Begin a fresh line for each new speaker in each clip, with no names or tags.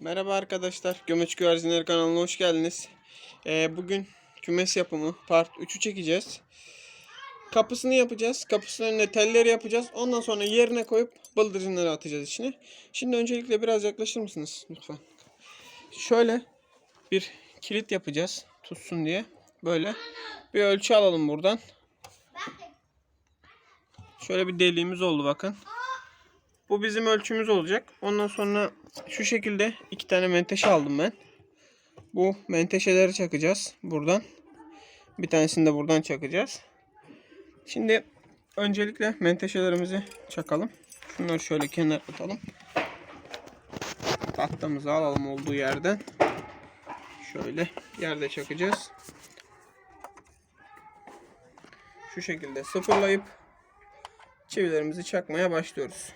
Merhaba arkadaşlar. Gömeç Güvercinleri kanalına hoş geldiniz. Ee, bugün kümes yapımı part 3'ü çekeceğiz. Kapısını yapacağız. Kapısının önüne telleri yapacağız. Ondan sonra yerine koyup bıldırcınları atacağız içine. Şimdi öncelikle biraz yaklaşır mısınız lütfen? Şöyle bir kilit yapacağız. Tutsun diye. Böyle bir ölçü alalım buradan. Şöyle bir deliğimiz oldu bakın. Bu bizim ölçümüz olacak. Ondan sonra şu şekilde iki tane menteşe aldım ben. Bu menteşeleri çakacağız buradan. Bir tanesini de buradan çakacağız. Şimdi öncelikle menteşelerimizi çakalım. Şunları şöyle kenara atalım. Tahtamızı alalım olduğu yerden. Şöyle yerde çakacağız. Şu şekilde sıfırlayıp çivilerimizi çakmaya başlıyoruz.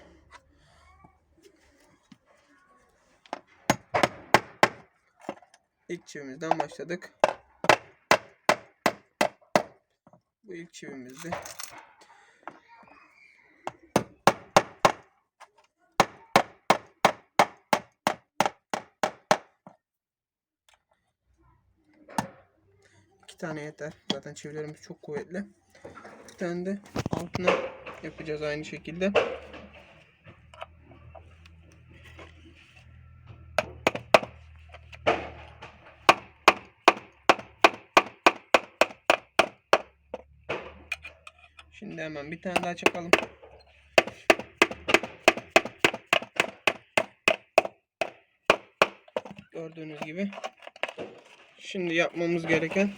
İlk çivimizden başladık. Bu ilk çivimizdi. İki tane yeter. Zaten çivilerimiz çok kuvvetli. Bir tane de altına yapacağız aynı şekilde. Şimdi hemen bir tane daha çakalım. Gördüğünüz gibi. Şimdi yapmamız gereken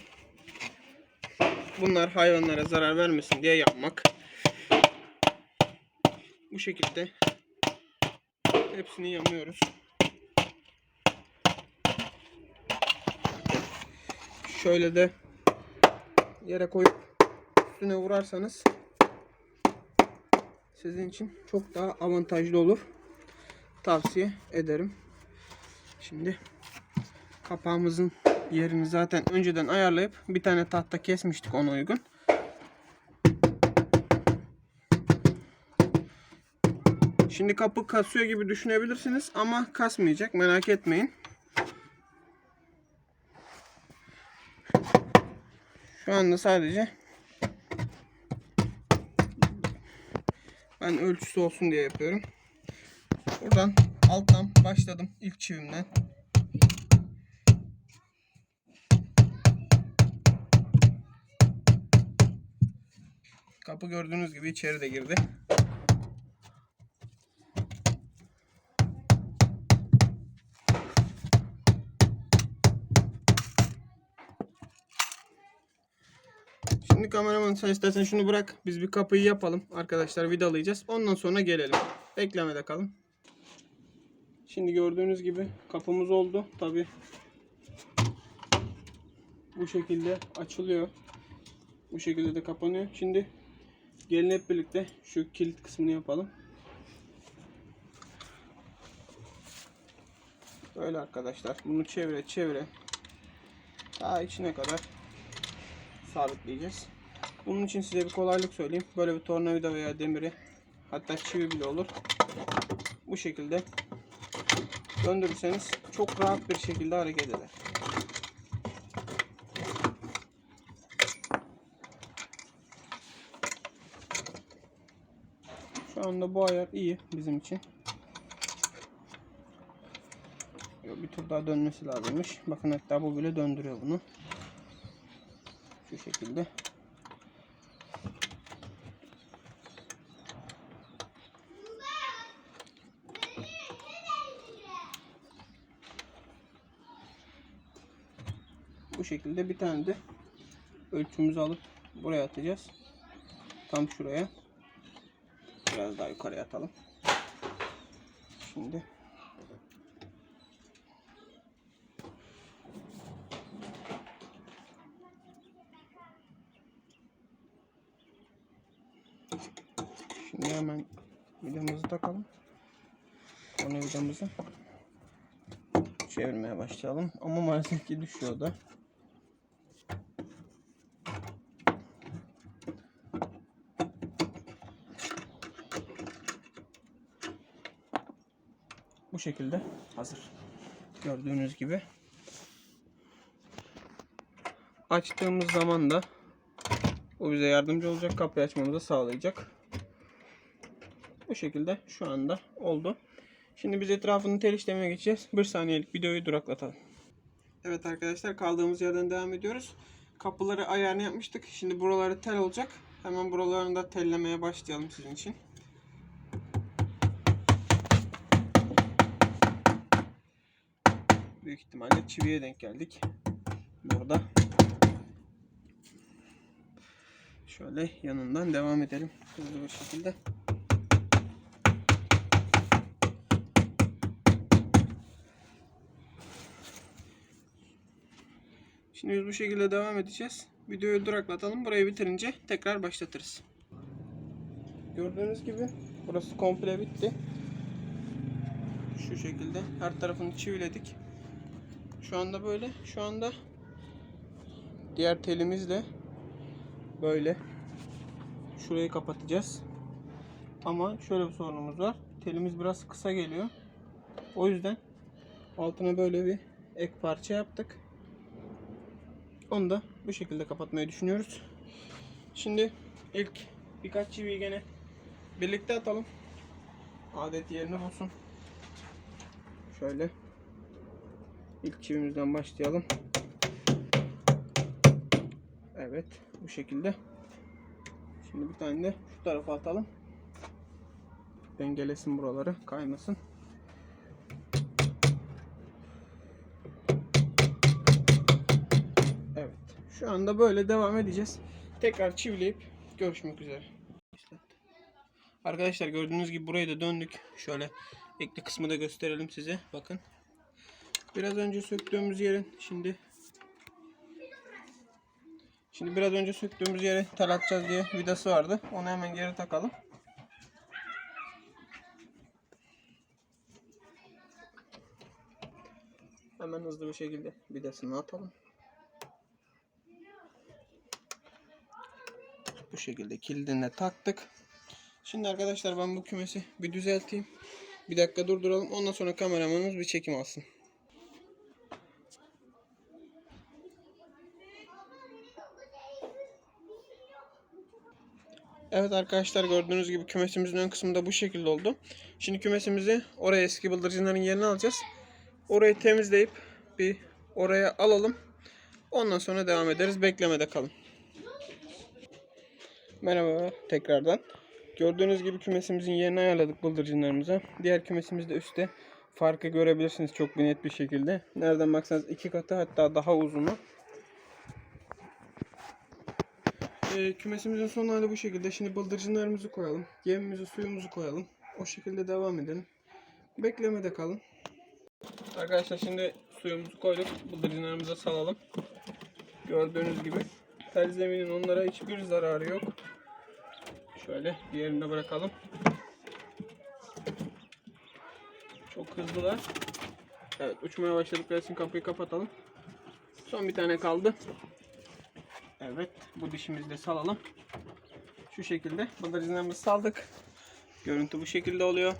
bunlar hayvanlara zarar vermesin diye yapmak. Bu şekilde hepsini yamıyoruz. Şöyle de yere koyup üstüne vurarsanız sizin için çok daha avantajlı olur. Tavsiye ederim. Şimdi kapağımızın yerini zaten önceden ayarlayıp bir tane tahta kesmiştik ona uygun. Şimdi kapı kasıyor gibi düşünebilirsiniz ama kasmayacak merak etmeyin. Şu anda sadece ben ölçüsü olsun diye yapıyorum. Buradan alttan başladım ilk çivimden. Kapı gördüğünüz gibi içeri de girdi. Kameraman sen istersen şunu bırak. Biz bir kapıyı yapalım. Arkadaşlar vidalayacağız. Ondan sonra gelelim. Beklemede kalın. Şimdi gördüğünüz gibi kapımız oldu. Tabi bu şekilde açılıyor. Bu şekilde de kapanıyor. Şimdi gelin hep birlikte şu kilit kısmını yapalım. Böyle arkadaşlar. Bunu çevire çevire daha içine kadar sabitleyeceğiz. Bunun için size bir kolaylık söyleyeyim. Böyle bir tornavida veya demiri hatta çivi bile olur. Bu şekilde döndürürseniz çok rahat bir şekilde hareket eder. Şu anda bu ayar iyi bizim için. Bir tur daha dönmesi lazımmış. Bakın hatta bu bile döndürüyor bunu. Şu şekilde. Şekilde bir tane de ölçümüzü alıp buraya atacağız. Tam şuraya. Biraz daha yukarıya atalım. Şimdi Şimdi hemen vidamızı takalım. Onu vidamızı çevirmeye başlayalım. Ama maalesef ki düşüyor da. Bu şekilde hazır. Gördüğünüz gibi. Açtığımız zaman da o bize yardımcı olacak. Kapıyı açmamızı sağlayacak. Bu şekilde şu anda oldu. Şimdi biz etrafını tel işlemine geçeceğiz. Bir saniyelik videoyu duraklatalım. Evet arkadaşlar kaldığımız yerden devam ediyoruz. Kapıları ayarını yapmıştık. Şimdi buraları tel olacak. Hemen buralarını da tellemeye başlayalım sizin için. Büyük ihtimalle çiviye denk geldik. Burada. Şöyle yanından devam edelim. Hızlı bir şekilde. Şimdi biz bu şekilde devam edeceğiz. Videoyu duraklatalım. Burayı bitirince tekrar başlatırız. Gördüğünüz gibi burası komple bitti. Şu şekilde her tarafını çiviledik. Şu anda böyle. Şu anda diğer telimizle böyle şurayı kapatacağız. Ama şöyle bir sorunumuz var. Telimiz biraz kısa geliyor. O yüzden altına böyle bir ek parça yaptık. Onu da bu şekilde kapatmayı düşünüyoruz. Şimdi ilk birkaç çiviyi gene birlikte atalım. Adet yerini bulsun. Şöyle ilk çivimizden başlayalım. Evet bu şekilde. Şimdi bir tane de şu tarafa atalım. Dengelesin buraları kaymasın. Evet. Şu anda böyle devam edeceğiz. Tekrar çivileyip görüşmek üzere. Arkadaşlar gördüğünüz gibi burayı da döndük. Şöyle ekli kısmı da gösterelim size. Bakın. Biraz önce söktüğümüz yerin şimdi Şimdi biraz önce söktüğümüz yere tel diye vidası vardı. Onu hemen geri takalım. Hemen hızlı bir şekilde vidasını atalım. Bu şekilde kilidini de taktık. Şimdi arkadaşlar ben bu kümesi bir düzelteyim. Bir dakika durduralım. Ondan sonra kameramanımız bir çekim alsın. Evet arkadaşlar gördüğünüz gibi kümesimizin ön kısmında bu şekilde oldu. Şimdi kümesimizi oraya eski bıldırcınların yerine alacağız. Orayı temizleyip bir oraya alalım. Ondan sonra devam ederiz. Beklemede kalın. Merhaba tekrardan. Gördüğünüz gibi kümesimizin yerini ayarladık bıldırcınlarımıza. Diğer kümesimiz de üstte. Farkı görebilirsiniz çok net bir şekilde. Nereden baksanız iki katı hatta daha uzunu. Ee, kümesimizin son hali bu şekilde. Şimdi bıldırcınlarımızı koyalım. Yemimizi, suyumuzu koyalım. O şekilde devam edelim. Beklemede kalın. Arkadaşlar şimdi suyumuzu koyduk. Bıldırcınlarımıza salalım. Gördüğünüz gibi tel zeminin onlara hiçbir zararı yok. Şöyle diğerini de bırakalım. Çok hızlılar. Evet uçmaya başladıkları için kapıyı kapatalım. Son bir tane kaldı. Evet bu dişimizi de salalım. Şu şekilde bıldırcınlarımızı saldık. Görüntü bu şekilde oluyor.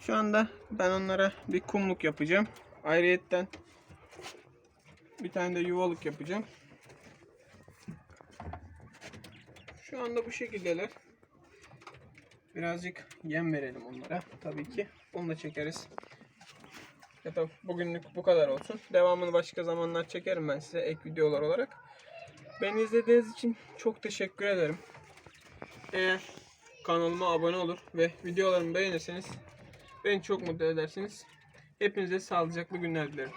Şu anda ben onlara bir kumluk yapacağım. Ayrıyetten bir tane de yuvalık yapacağım. Şu anda bu şekildeler. Birazcık yem verelim onlara. Tabii ki. Onu da çekeriz. Ya da bugünlük bu kadar olsun. Devamını başka zamanlar çekerim ben size ek videolar olarak. Beni izlediğiniz için çok teşekkür ederim. Eğer kanalıma abone olur ve videolarımı beğenirseniz beni çok mutlu edersiniz. Hepinize sağlıcaklı günler dilerim.